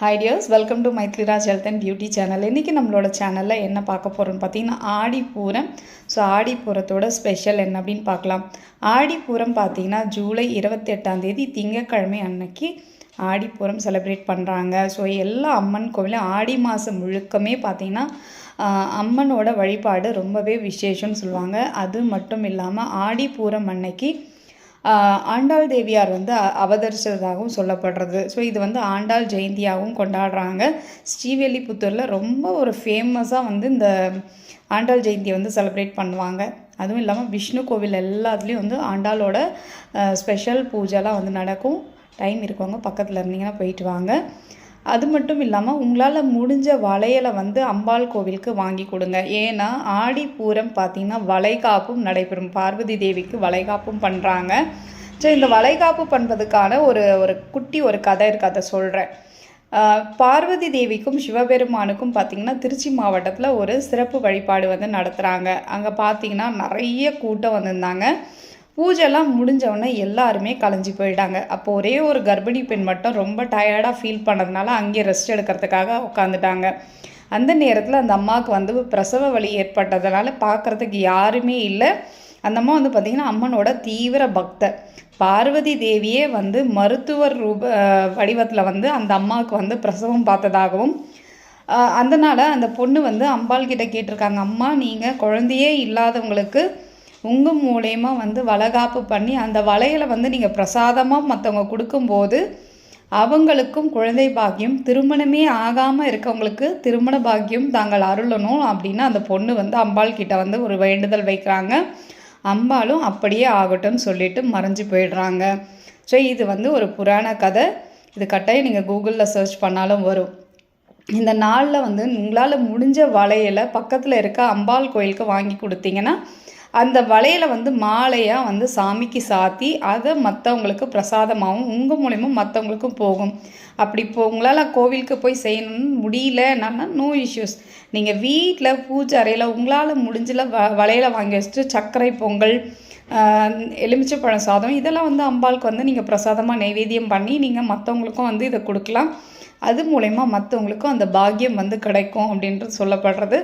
Hi dears welcome to Maithriraj health and beauty channel இன்றைக்கி நம்மளோட சேனலில் என்ன பார்க்க போகிறோம்னு பார்த்தீங்கன்னா ஆடிப்பூரம். ஸோ ஆடிப்பூரத்தோட ஸ்பெஷல் என்ன அப்படின்னு பார்க்கலாம். ஆடிப்பூரம் பார்த்தீங்கன்னா ஜூலை இருபத்தெட்டாம் தேதி திங்கக்கிழமை அன்னைக்கு ஆடிப்பூரம் செலிப்ரேட் பண்ணுறாங்க ஸோ எல்லா அம்மன் கோவிலும் ஆடி மாதம் முழுக்கமே பார்த்திங்கன்னா அம்மனோட வழிபாடு ரொம்பவே விசேஷம்னு சொல்லுவாங்க. அது மட்டும் இல்லாமல் ஆடிப்பூரம் அன்னைக்கு ஆண்டாள் தேவியார் வந்து அவதரிச்சதாகவும் சொல்லப்படுறது. ஸோ இது வந்து ஆண்டாள் ஜெயந்தியாகவும் கொண்டாடுறாங்க. ஸ்ரீவெல்லிபுத்தூரில் ரொம்ப ஒரு ஃபேமஸாக வந்து இந்த ஆண்டாள் ஜெயந்தியை வந்து செலிப்ரேட் பண்ணுவாங்க. அதுவும் இல்லாமல் விஷ்ணு கோவில் எல்லாத்துலேயும் வந்து ஆண்டாளோட ஸ்பெஷல் பூஜைலாம் வந்து நடக்கும். டைம் இருக்கவங்க பக்கத்தில் இருந்தீங்கன்னா போயிட்டு வாங்க. அது மட்டும் இல்லாமல் உங்களால் முடிஞ்ச வளையலை வந்து அம்பாள் கோவிலுக்கு வாங்கி கொடுங்க. ஏன்னா ஆடி பூரம் பார்த்தீங்கன்னா வளைகாப்பும் நடைபெறும். பார்வதி தேவிக்கு வளைகாப்பும் பண்ணுறாங்க ஸோ இந்த வளைகாப்பு பண்ணுறதுக்கான ஒரு ஒரு குட்டி ஒரு கதை இருக்குது அதை சொல்கிறேன் பார்வதி தேவிக்கும் சிவபெருமானுக்கும் பார்த்திங்கன்னா திருச்சி மாவட்டத்தில் ஒரு சிறப்பு வழிபாடு வந்து நடத்துகிறாங்க அங்கே பார்த்தீங்கன்னா நிறைய கூட்டம் வந்திருந்தாங்க. பூஜைலாம் முடிஞ்சவொடனே எல்லாருமே கலைஞ்சு போயிட்டாங்க. அப்போ ஒரே ஒரு கர்ப்பிணி பெண் மட்டும் ரொம்ப டயர்டாக ஃபீல் பண்ணதுனால அங்கேயே ரெஸ்ட் எடுக்கிறதுக்காக உட்காந்துட்டாங்க அந்த நேரத்தில் அந்த அம்மாவுக்கு வந்து பிரசவ வலி ஏற்பட்டதுனால பார்க்குறதுக்கு யாருமே இல்லை. அந்த அம்மா வந்து பார்த்திங்கன்னா அம்மனோட தீவிர பக்தர். பார்வதி தேவியே வந்து மருத்துவர் ரூப வடிவத்தில் வந்து அந்த அம்மாவுக்கு வந்து பிரசவம் பார்த்ததாகவும் அதனால் அந்த பொண்ணு வந்து அம்பாள் கிட்ட கேட்டிருக்காங்க அம்மா நீங்கள் குழந்தையே இல்லாதவங்களுக்கு உங்கள் மூலயமா வந்து வளகாப்பு பண்ணி அந்த வளையலை வந்து நீங்கள் பிரசாதமாக மற்றவங்க கொடுக்கும்போது அவங்களுக்கும் குழந்தை பாக்கியம் திருமணமே ஆகாமல் இருக்கவங்களுக்கு திருமண பாக்கியம் தாங்கள் அருளணும் அப்படின்னு அந்த பொண்ணு வந்து அம்பாள் கிட்ட வந்து ஒரு வேண்டுதல் வைக்கிறாங்க. அம்பாளும் அப்படியே ஆகட்டும்னு சொல்லிட்டு மறைஞ்சு போயிடுறாங்க. ஸோ இது வந்து ஒரு புராண கதை. இது கட்டாயம் நீங்கள் கூகுளில் சர்ச் பண்ணாலும் வரும். இந்த நாளில் வந்து உங்களால் முடிஞ்ச வளையலை பக்கத்தில் இருக்க அம்பாள் கோயிலுக்கு வாங்கி கொடுத்தீங்கன்னா அந்த வளையலை வந்து மாலையாக வந்து சாமிக்கு சாத்தி அதை மற்றவங்களுக்கு பிரசாதமாகவும் உங்கள் மூலயமா மற்றவங்களுக்கும் போகும். அப்படி இப்போ உங்களால் கோவிலுக்கு போய் செய்யணும்னு முடியலன்னா நோ இஷ்யூஸ் நீங்கள் வீட்டில் பூஜை அறையில் உங்களால் முடிஞ்சல வ வளையலை வாங்கி வச்சுட்டு சர்க்கரை பொங்கல் எலுமிச்சைப்பழம் சாதம். இதெல்லாம் வந்து அம்பாளுக்கு வந்து நீங்கள் பிரசாதமாக நைவேத்தியம் பண்ணி நீங்கள் மற்றவங்களுக்கும் வந்து இதை கொடுக்கலாம். அது மூலயமா மற்றவங்களுக்கும் அந்த பாக்கியம் வந்து கிடைக்கும் அப்படின்றது சொல்லப்படுறது.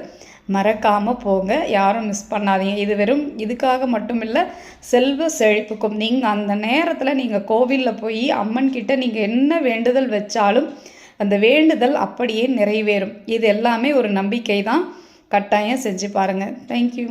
மறக்காமல் போங்க. யாரும் மிஸ் பண்ணாதீங்க. இது வெறும் இதுக்காக மட்டும் இல்லை செல்வ செழிப்புக்கும். நீங்கள் அந்த நேரத்தில் நீங்கள் கோவிலில் போய் அம்மன் கிட்ட நீங்கள் என்ன வேண்டுதல் வச்சாலும் அந்த வேண்டுதல் அப்படியே நிறைவேறும். இது எல்லாமே ஒரு நம்பிக்கை தான் கட்டாயம் செஞ்சு பாருங்கள் தேங்க்யூ